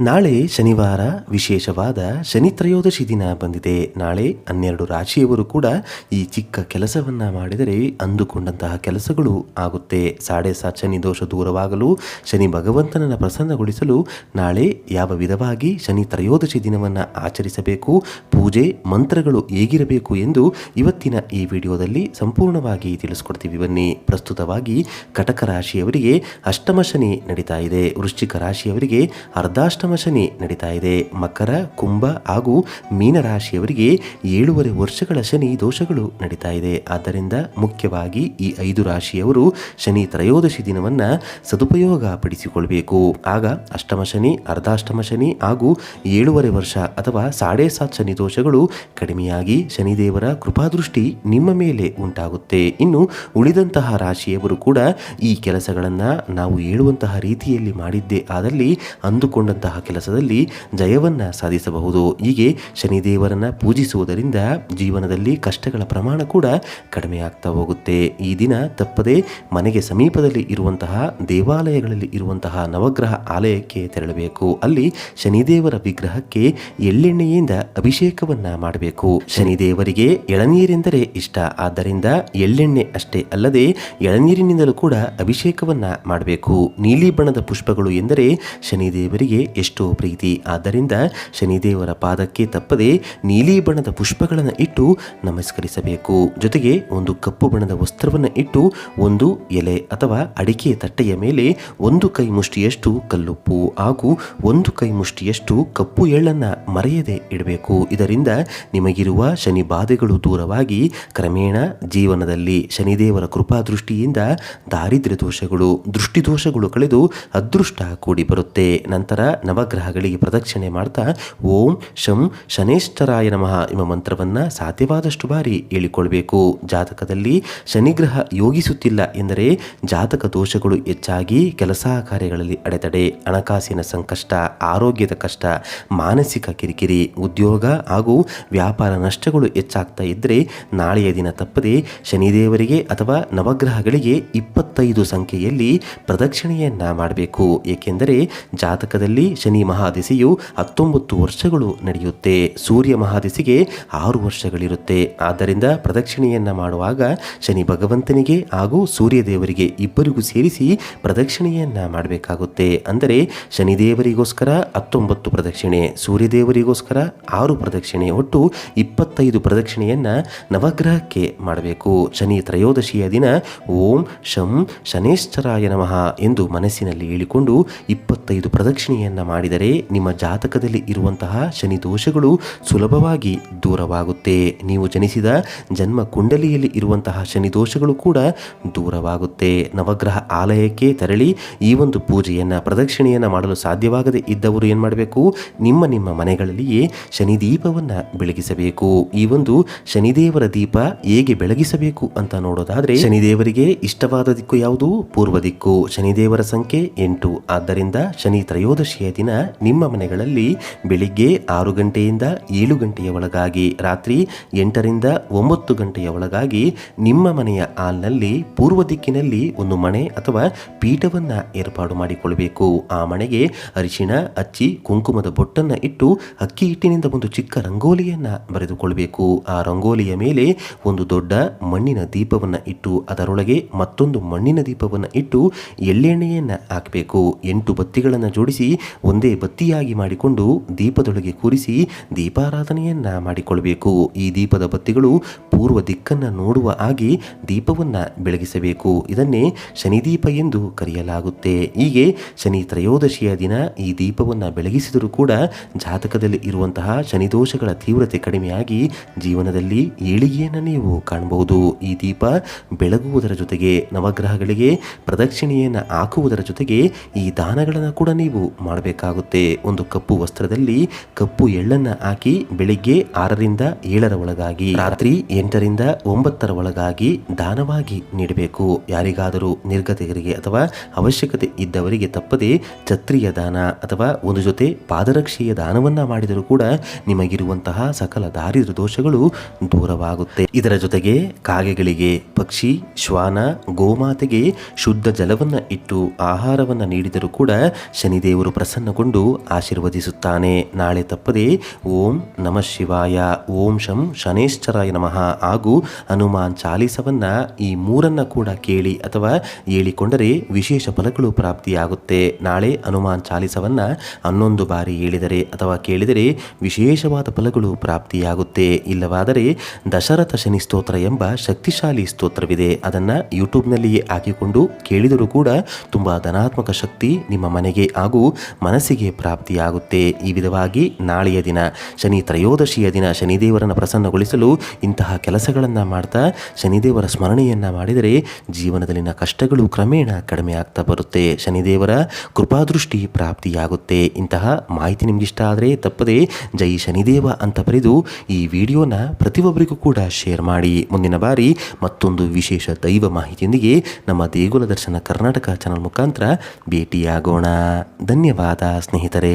ನಾಳೆ ಶನಿವಾರ ವಿಶೇಷವಾದ ಶನಿ ತ್ರಯೋದಶಿ ದಿನ ಬಂದಿದೆ. ನಾಳೆ ಹನ್ನೆರಡು ರಾಶಿಯವರು ಕೂಡ ಈ ಚಿಕ್ಕ ಕೆಲಸವನ್ನ ಮಾಡಿದರೆ ಅಂದುಕೊಂಡಂತಹ ಕೆಲಸಗಳು ಆಗುತ್ತೆ. ಸಾಡೆ ಸಾ ಶನಿ ದೋಷ ದೂರವಾಗಲು, ಶನಿ ಭಗವಂತನನ್ನು ಪ್ರಸನ್ನಗೊಳಿಸಲು ನಾಳೆ ಯಾವ ವಿಧವಾಗಿ ಶನಿ ತ್ರಯೋದಶಿ ದಿನವನ್ನು ಆಚರಿಸಬೇಕು, ಪೂಜೆ, ಮಂತ್ರಗಳು ಹೇಗಿರಬೇಕು ಎಂದು ಇವತ್ತಿನ ಈ ವಿಡಿಯೋದಲ್ಲಿ ಸಂಪೂರ್ಣವಾಗಿ ತಿಳಿಸ್ಕೊಡ್ತೀವಿ ಬನ್ನಿ. ಪ್ರಸ್ತುತವಾಗಿ ಕಟಕ ರಾಶಿಯವರಿಗೆ ಅಷ್ಟಮ ಶನಿ ನಡೀತಾ ಇದೆ. ವೃಶ್ಚಿಕ ರಾಶಿಯವರಿಗೆ ಶನಿ ನಡೀತಾ ಇದೆ. ಮಕರ, ಕುಂಭ ಹಾಗೂ ಮೀನ ರಾಶಿಯವರಿಗೆ ಏಳೂವರೆ ವರ್ಷಗಳ ಶನಿ ದೋಷಗಳು ನಡೀತಾ ಇದೆ. ಆದ್ದರಿಂದ ಮುಖ್ಯವಾಗಿ ಈ ಐದು ರಾಶಿಯವರು ಶನಿ ತ್ರಯೋದಶಿ ದಿನವನ್ನ ಸದುಪಯೋಗ ಪಡಿಸಿಕೊಳ್ಬೇಕು ಆಗ ಅಷ್ಟಮ ಶನಿ, ಅರ್ಧಾಷ್ಟಮ ಶನಿ ಹಾಗೂ ಏಳೂವರೆ ವರ್ಷ ಅಥವಾ ಸಾಡೆ ಸಾತ್ ಶನಿ ದೋಷಗಳು ಕಡಿಮೆಯಾಗಿ ಶನಿದೇವರ ಕೃಪಾದೃಷ್ಟಿ ನಿಮ್ಮ ಮೇಲೆ ಉಂಟಾಗುತ್ತೆ. ಇನ್ನು ಉಳಿದಂತಹ ರಾಶಿಯವರು ಕೂಡ ಈ ಕೆಲಸಗಳನ್ನು ನಾವು ಹೇಳುವಂತಹ ರೀತಿಯಲ್ಲಿ ಮಾಡಿದ್ದೇ ಆದಲ್ಲಿ ಅಂದುಕೊಂಡಂತಹ ಕೆಲಸದಲ್ಲಿ ಜಯವನ್ನ ಸಾಧಿಸಬಹುದು. ಹೀಗೆ ಶನಿದೇವರನ್ನ ಪೂಜಿಸುವುದರಿಂದ ಜೀವನದಲ್ಲಿ ಕಷ್ಟಗಳ ಪ್ರಮಾಣ ಕೂಡ ಕಡಿಮೆ ಆಗ್ತಾ ಹೋಗುತ್ತೆ. ಈ ದಿನ ತಪ್ಪದೆ ಮನೆಗೆ ಸಮೀಪದಲ್ಲಿ ಇರುವಂತಹ ದೇವಾಲಯಗಳಲ್ಲಿ ಇರುವಂತಹ ನವಗ್ರಹ ಆಲಯಕ್ಕೆ ತೆರಳಬೇಕು. ಅಲ್ಲಿ ಶನಿದೇವರ ವಿಗ್ರಹಕ್ಕೆ ಎಳ್ಳೆಣ್ಣೆಯಿಂದ ಅಭಿಷೇಕವನ್ನ ಮಾಡಬೇಕು. ಶನಿದೇವರಿಗೆ ಎಳನೀರೆಂದರೆ ಇಷ್ಟ. ಆದ್ದರಿಂದ ಎಳ್ಳೆಣ್ಣೆ ಅಷ್ಟೇ ಅಲ್ಲದೆ ಎಳನೀರಿನಿಂದಲೂ ಕೂಡ ಅಭಿಷೇಕವನ್ನ ಮಾಡಬೇಕು. ನೀಲಿ ಬಣ್ಣದ ಪುಷ್ಪಗಳು ಎಂದರೆ ಶನಿದೇವರಿಗೆ ಎಷ್ಟೋ ಪ್ರೀತಿ. ಆದ್ದರಿಂದ ಶನಿದೇವರ ಪಾದಕ್ಕೆ ತಪ್ಪದೆ ನೀಲಿ ಬಣ್ಣದ ಪುಷ್ಪಗಳನ್ನು ಇಟ್ಟು ನಮಸ್ಕರಿಸಬೇಕು. ಜೊತೆಗೆ ಒಂದು ಕಪ್ಪು ಬಣ್ಣದ ವಸ್ತ್ರವನ್ನು ಇಟ್ಟು ಒಂದು ಎಲೆ ಅಥವಾ ಅಡಿಕೆ ತಟ್ಟೆಯ ಮೇಲೆ ಒಂದು ಕೈ ಮುಷ್ಟಿಯಷ್ಟು ಕಲ್ಲುಪ್ಪು ಹಾಗೂ ಒಂದು ಕೈ ಮುಷ್ಟಿಯಷ್ಟು ಕಪ್ಪು ಎಳ್ಳನ್ನು ಮರೆಯದೆ ಇಡಬೇಕು. ಇದರಿಂದ ನಿಮಗಿರುವ ಶನಿ ಬಾಧೆಗಳು ದೂರವಾಗಿ ಕ್ರಮೇಣ ಜೀವನದಲ್ಲಿ ಶನಿದೇವರ ಕೃಪಾ ದೃಷ್ಟಿಯಿಂದ ದಾರಿದ್ರ್ಯ ದೋಷಗಳು ದೃಷ್ಟಿ ದೋಷಗಳು ಕಳೆದು ಅದೃಷ್ಟ ಕೂಡಿ ಬರುತ್ತೆ. ನಂತರ ನವಗ್ರಹಗಳಿಗೆ ಪ್ರದಕ್ಷಿಣೆ ಮಾಡ್ತಾ ಓಂ ಶಂ ಶನೇಶ್ವರಾಯ ನಮಃ ಎಂಬ ಮಂತ್ರವನ್ನು ಸಾಧ್ಯವಾದಷ್ಟು ಬಾರಿ ಹೇಳಿಕೊಳ್ಬೇಕು. ಜಾತಕದಲ್ಲಿ ಶನಿಗ್ರಹ ಯೋಗಿಸುತ್ತಿಲ್ಲ ಎಂದರೆ ಜಾತಕ ದೋಷಗಳು ಹೆಚ್ಚಾಗಿ ಕೆಲಸ ಕಾರ್ಯಗಳಲ್ಲಿ ಅಡೆತಡೆ, ಹಣಕಾಸಿನ ಸಂಕಷ್ಟ, ಆರೋಗ್ಯದ ಕಷ್ಟ, ಮಾನಸಿಕ ಕಿರಿಕಿರಿ, ಉದ್ಯೋಗ ಹಾಗೂ ವ್ಯಾಪಾರ ನಷ್ಟಗಳು ಹೆಚ್ಚಾಗ್ತಾ ಇದ್ದರೆ ನಾಳೆಯ ದಿನ ತಪ್ಪದೆ ಶನಿದೇವರಿಗೆ ಅಥವಾ ನವಗ್ರಹಗಳಿಗೆ ಇಪ್ಪತ್ತೈದು ಸಂಖ್ಯೆಯಲ್ಲಿ ಪ್ರದಕ್ಷಿಣೆಯನ್ನ ಮಾಡಬೇಕು. ಏಕೆಂದರೆ ಜಾತಕದಲ್ಲಿ ಶನಿ ಮಹಾದಿಸೆಯು ಹತ್ತೊಂಬತ್ತು ವರ್ಷಗಳು ನಡೆಯುತ್ತೆ. ಸೂರ್ಯ ಮಹಾದಿಸಿಗೆ ಆರು ವರ್ಷಗಳಿರುತ್ತೆ. ಆದ್ದರಿಂದ ಪ್ರದಕ್ಷಿಣೆಯನ್ನ ಮಾಡುವಾಗ ಶನಿ ಭಗವಂತನಿಗೆ ಹಾಗೂ ಸೂರ್ಯ ದೇವರಿಗೆ ಇಬ್ಬರಿಗೂ ಸೇರಿಸಿ ಪ್ರದಕ್ಷಿಣೆಯನ್ನ ಮಾಡಬೇಕಾಗುತ್ತೆ. ಅಂದರೆ ಶನಿದೇವರಿಗೋಸ್ಕರ ಹತ್ತೊಂಬತ್ತು ಪ್ರದಕ್ಷಿಣೆ, ಸೂರ್ಯದೇವರಿಗೋಸ್ಕರ ಆರು ಪ್ರದಕ್ಷಿಣೆ ಒಟ್ಟು ಇಪ್ಪತ್ತೈದು ಪ್ರದಕ್ಷಿಣೆಯನ್ನ ನವಗ್ರಹಕ್ಕೆ ಮಾಡಬೇಕು. ಶನಿ ತ್ರಯೋದಶಿಯ ದಿನ ಓಂ ಶಂ ಶನೇಶ್ವರಾಯ ನಮಃ ಎಂದು ಮನಸ್ಸಿನಲ್ಲಿ ಹೇಳಿಕೊಂಡು ಇಪ್ಪತ್ತೈದು ಪ್ರದಕ್ಷಿಣೆಯನ್ನ ಮಾಡಿದರೆ ನಿಮ್ಮ ಜಾತಕದಲ್ಲಿ ಇರುವಂತಹ ಶನಿ ದೋಷಗಳು ಸುಲಭವಾಗಿ ದೂರವಾಗುತ್ತೆ. ನೀವು ಜನಿಸಿದ ಜನ್ಮ ಕುಂಡಲಿಯಲ್ಲಿ ಇರುವಂತಹ ಶನಿ ದೋಷಗಳು ಕೂಡ ದೂರವಾಗುತ್ತೆ. ನವಗ್ರಹ ಆಲಯಕ್ಕೆ ತೆರಳಿ ಈ ಒಂದು ಪೂಜೆಯನ್ನು, ಪ್ರದಕ್ಷಿಣೆಯನ್ನು ಮಾಡಲು ಸಾಧ್ಯವಾಗದೇ ಇದ್ದವರು ಏನು ಮಾಡಬೇಕು? ನಿಮ್ಮ ನಿಮ್ಮ ಮನೆಗಳಲ್ಲಿಯೇ ಶನಿ ದೀಪವನ್ನು ಬೆಳಗಿಸಬೇಕು. ಈ ಒಂದು ಶನಿದೇವರ ದೀಪ ಹೇಗೆ ಬೆಳಗಿಸಬೇಕು ಅಂತ ನೋಡೋದಾದರೆ, ಶನಿದೇವರಿಗೆ ಇಷ್ಟವಾದ ದಿಕ್ಕು ಯಾವುದು? ಪೂರ್ವ ದಿಕ್ಕು. ಶನಿದೇವರ ಸಂಖ್ಯೆ ಎಂಟು. ಆದ್ದರಿಂದ ಶನಿ ತ್ರಯೋದಶಿಯ ದಿನ ನಿಮ್ಮ ಮನೆಗಳಲ್ಲಿ ಬೆಳಿಗ್ಗೆ ಆರು ಗಂಟೆಯಿಂದ ಏಳು ಗಂಟೆಯ ಒಳಗಾಗಿ, ರಾತ್ರಿ ಎಂಟರಿಂದ ಒಂಬತ್ತು ಗಂಟೆಯ ಒಳಗಾಗಿ ನಿಮ್ಮ ಮನೆಯ ಹಾಲ್ನಲ್ಲಿ ಪೂರ್ವ ದಿಕ್ಕಿನಲ್ಲಿ ಒಂದು ಮಣೆ ಅಥವಾ ಪೀಠವನ್ನು ಏರ್ಪಾಡು ಮಾಡಿಕೊಳ್ಳಬೇಕು. ಆ ಮನೆಗೆ ಅರಿಶಿಣ ಹಚ್ಚಿ ಕುಂಕುಮದ ಬೊಟ್ಟನ್ನು ಇಟ್ಟು ಅಕ್ಕಿ ಹಿಟ್ಟಿನಿಂದ ಒಂದು ಚಿಕ್ಕ ರಂಗೋಲಿಯನ್ನ ಬರೆದುಕೊಳ್ಬೇಕು ಆ ರಂಗೋಲಿಯ ಮೇಲೆ ಒಂದು ದೊಡ್ಡ ಮಣ್ಣಿನ ದೀಪವನ್ನು ಇಟ್ಟು ಅದರೊಳಗೆ ಮತ್ತೊಂದು ಮಣ್ಣಿನ ದೀಪವನ್ನು ಇಟ್ಟು ಎಳ್ಳೆಣ್ಣೆಯನ್ನು ಹಾಕಬೇಕು. ಎಂಟು ಬತ್ತಿಗಳನ್ನು ಜೋಡಿಸಿ ಒಂದೇ ಬತ್ತಿಯಾಗಿ ಮಾಡಿಕೊಂಡು ದೀಪದೊಳಗೆ ಕೂರಿಸಿ ದೀಪಾರಾಧನೆಯನ್ನ ಮಾಡಿಕೊಳ್ಳಬೇಕು ಈ ದೀಪದ ಬತ್ತಿಗಳು ಪೂರ್ವ ದಿಕ್ಕನ್ನು ನೋಡುವ ಹಾಗೆ ದೀಪವನ್ನು ಬೆಳಗಿಸಬೇಕು. ಇದನ್ನೇ ಶನಿದೀಪ ಎಂದು ಕರೆಯಲಾಗುತ್ತೆ. ಹೀಗೆ ಶನಿ ತ್ರಯೋದಶಿಯ ದಿನ ಈ ದೀಪವನ್ನು ಬೆಳಗಿಸಿದರೂ ಕೂಡ ಜಾತಕದಲ್ಲಿ ಇರುವಂತಹ ಶನಿದೋಷಗಳ ತೀವ್ರತೆ ಕಡಿಮೆಯಾಗಿ ಜೀವನದಲ್ಲಿ ಏಳಿಗೆಯನ್ನು ನೀವು ಕಾಣಬಹುದು. ಈ ದೀಪ ಬೆಳಗುವುದರ ಜೊತೆಗೆ ನವಗ್ರಹಗಳಿಗೆ ಪ್ರದಕ್ಷಿಣೆಯನ್ನು ಹಾಕುವುದರ ಜೊತೆಗೆ ಈ ದಾನಗಳನ್ನು ಕೂಡ ನೀವು ಮಾಡಬೇಕಾಗುತ್ತೆ ಒಂದು ಕಪ್ಪು ವಸ್ತ್ರದಲ್ಲಿ ಕಪ್ಪು ಎಳ್ಳನ್ನು ಹಾಕಿ ಬೆಳಿಗ್ಗೆ ಆರರಿಂದ ಏಳರ ಒಳಗಾಗಿ, ರಾತ್ರಿ ಎಂಟರಿಂದ ಒಂಬತ್ತರ ಒಳಗಾಗಿ ದಾನವಾಗಿ ನೀಡಬೇಕು. ಯಾರಿಗಾದರೂ ನಿರ್ಗತಿಗರಿಗೆ ಅಥವಾ ಅವಶ್ಯಕತೆ ಇದ್ದವರಿಗೆ ತಪ್ಪದೆ ಛತ್ರಿಯ ದಾನ ಅಥವಾ ಒಂದು ಜೊತೆ ಪಾದರಕ್ಷೆಯ ದಾನವನ್ನ ಮಾಡಿದರೂ ಕೂಡ ನಿಮಗಿರುವಂತಹ ಸಕಲ ದಾರಿದ್ರ ದೋಷಗಳು ದೂರವಾಗುತ್ತೆ. ಇದರ ಜೊತೆಗೆ ಕಾಗೆಗಳಿಗೆ ಪಕ್ಷಿ, ಶ್ವಾನ, ಗೋಮಾತೆಗೆ ಶುದ್ಧ ಜಲವನ್ನ ಇಟ್ಟು ಆಹಾರವನ್ನ ನೀಡಿದರೂ ಕೂಡ ಶನಿದೇವರು ಪ್ರಸನ್ನ ಪ್ರಸನ್ನಗೊಂಡು ಆಶೀರ್ವದಿಸುತ್ತಾನೆ. ನಾಳೆ ತಪ್ಪದೆ ಓಂ ನಮಃ ಶಿವಾಯ. ಓಂ ಶಂ ಶನೇಶ್ವರಾಯ ನಮಃ. ಹಾಗೂ ಹನುಮಾನ್ ಚಾಲೀಸವನ್ನ ಈ ಮೂರನ್ನ ಕೂಡ ಕೇಳಿ ಅಥವಾ ಹೇಳಿಕೊಂಡರೆ ವಿಶೇಷ ಫಲಗಳು ಪ್ರಾಪ್ತಿಯಾಗುತ್ತೆ. ನಾಳೆ ಹನುಮಾನ್ ಚಾಲೀಸವನ್ನ ಹನ್ನೊಂದು ಬಾರಿ ಹೇಳಿದರೆ ಅಥವಾ ಕೇಳಿದರೆ ವಿಶೇಷವಾದ ಫಲಗಳು ಪ್ರಾಪ್ತಿಯಾಗುತ್ತೆ. ಇಲ್ಲವಾದರೆ ದಶರಥ ಶನಿ ಸ್ತೋತ್ರ ಎಂಬ ಶಕ್ತಿಶಾಲಿ ಸ್ತೋತ್ರವಿದೆ. ಅದನ್ನು ಯೂಟ್ಯೂಬ್ನಲ್ಲಿಯೇ ಹಾಕಿಕೊಂಡು ಕೇಳಿದರೂ ಕೂಡ ತುಂಬ ಧನಾತ್ಮಕ ಶಕ್ತಿ ನಿಮ್ಮ ಮನೆಗೆ ಹಾಗೂ ಮನಸ್ಸಿಗೆ ಪ್ರಾಪ್ತಿಯಾಗುತ್ತೆ. ಈ ವಿಧವಾಗಿ ನಾಳೆಯ ದಿನ ಶನಿ ತ್ರಯೋದಶಿಯ ದಿನ ಶನಿದೇವರನ್ನು ಪ್ರಸನ್ನಗೊಳಿಸಲು ಇಂತಹ ಕೆಲಸಗಳನ್ನು ಮಾಡ್ತಾ ಶನಿದೇವರ ಸ್ಮರಣೆಯನ್ನು ಮಾಡಿದರೆ ಜೀವನದಲ್ಲಿನ ಕಷ್ಟಗಳು ಕ್ರಮೇಣ ಕಡಿಮೆ ಆಗ್ತಾ ಬರುತ್ತೆ. ಶನಿದೇವರ ಕೃಪಾದೃಷ್ಟಿ ಪ್ರಾಪ್ತಿಯಾಗುತ್ತೆ. ಇಂತಹ ಮಾಹಿತಿ ನಿಮಗಿಷ್ಟ ಆದರೆ ತಪ್ಪದೆ ಜೈ ಶನಿದೇವ ಅಂತ ಬರೆದು ಈ ವಿಡಿಯೋನ ಪ್ರತಿಯೊಬ್ಬರಿಗೂ ಕೂಡ ಶೇರ್ ಮಾಡಿ. ಮುಂದಿನ ಬಾರಿ ಮತ್ತೊಂದು ವಿಶೇಷ ದೈವ ಮಾಹಿತಿಯೊಂದಿಗೆ ನಮ್ಮ ದೇಗುಲ ದರ್ಶನ ಕರ್ನಾಟಕ ಚಾನಲ್ ಮುಖಾಂತರ ಭೇಟಿಯಾಗೋಣ. ಧನ್ಯವಾದ. ಸ್ನೇಹಿತರೆ